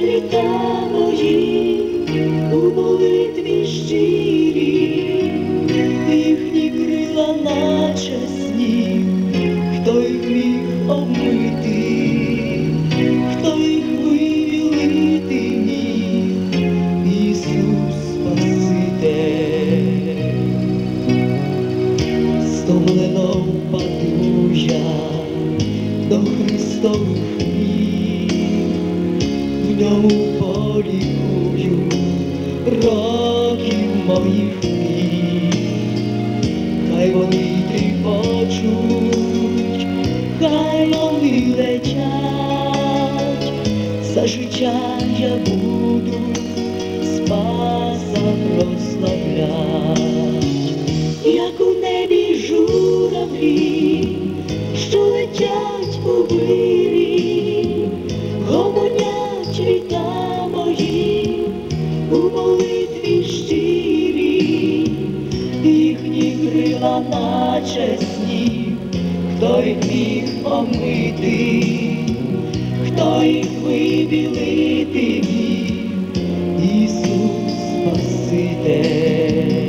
Літа мої у молитві щирі, їхні крила наче сніг, хто їх міг омити, хто їх вивілити міг, Ісус Спаситель. Стомлено паду я до Христових за життя я буду спаса прославлять, як у небі журавлі, що летять у вирі, гомонять літа мої у молитві щирі, їхні крила наче сніг, хто їх міг омити, хто їх вибілити міг, Ісус Спаситель.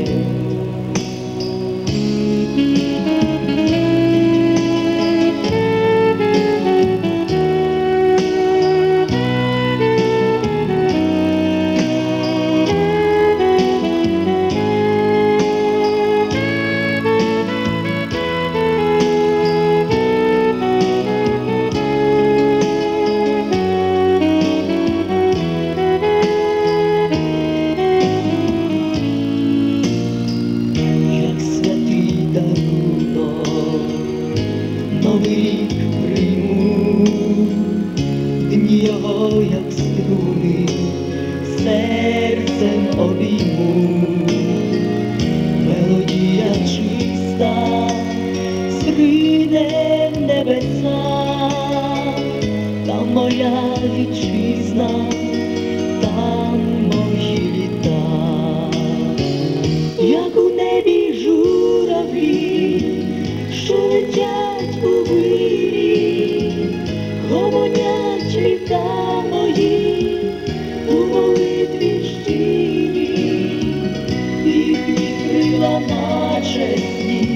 Моя вітчизна, там мої літа. Як у небі журавлі, що летять у вирі, гомонять літа мої у молитві щирі, їхні крила наче сніг,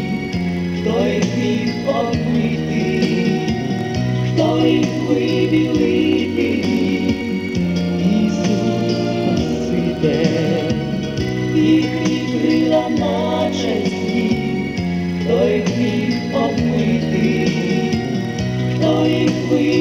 хто їх міг помити, хто хліб обмитий, хто їх міг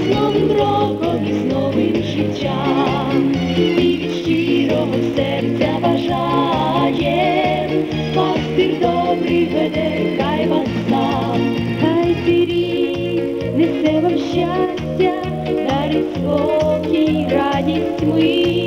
з Новим роком і з новим життям, і від щирого серця бажає, пастир добрий веде, хай вас сам, хай рік несе вам щастя, дарить спокій, радість мир,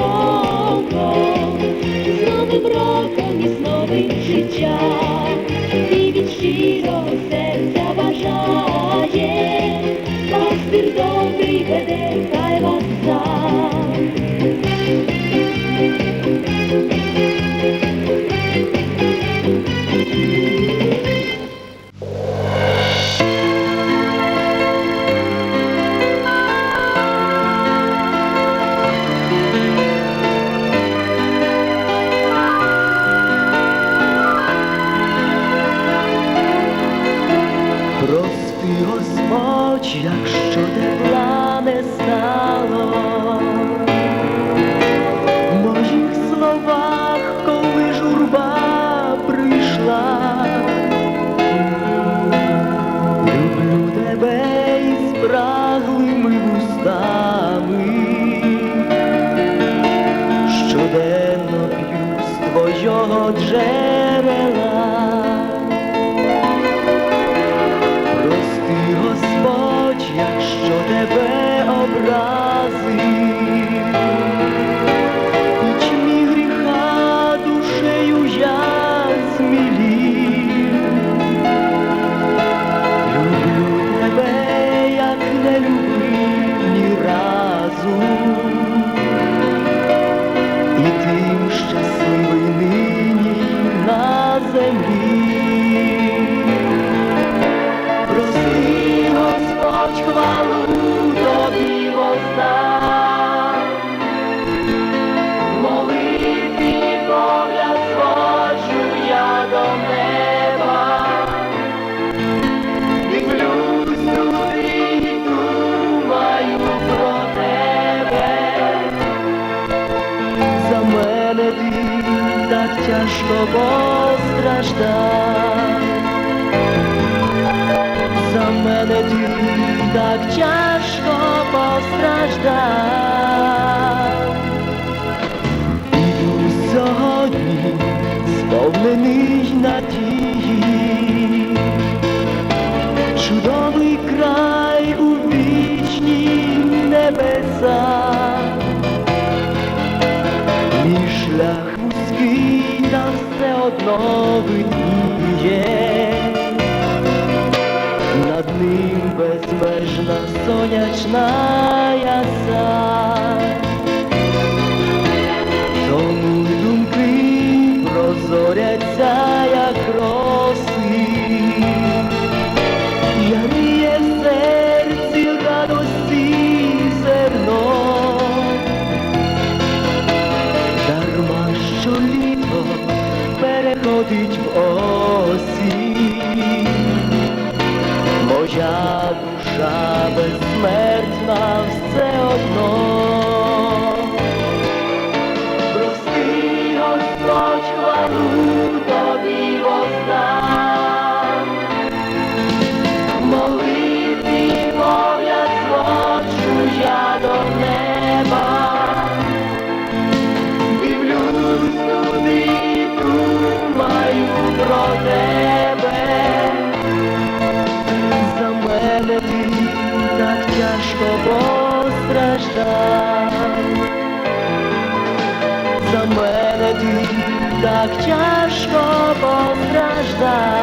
роком, з новим роком і з новим життям, і від щирого серця бажає, пастир добрий веде. José. тяжко постраждав, за мене ти так тяжко постраждав, іду сьогодні сповнений. надходить в осінь. Моя душа безсмертна все одно. За мене ти так тяжко постраждав.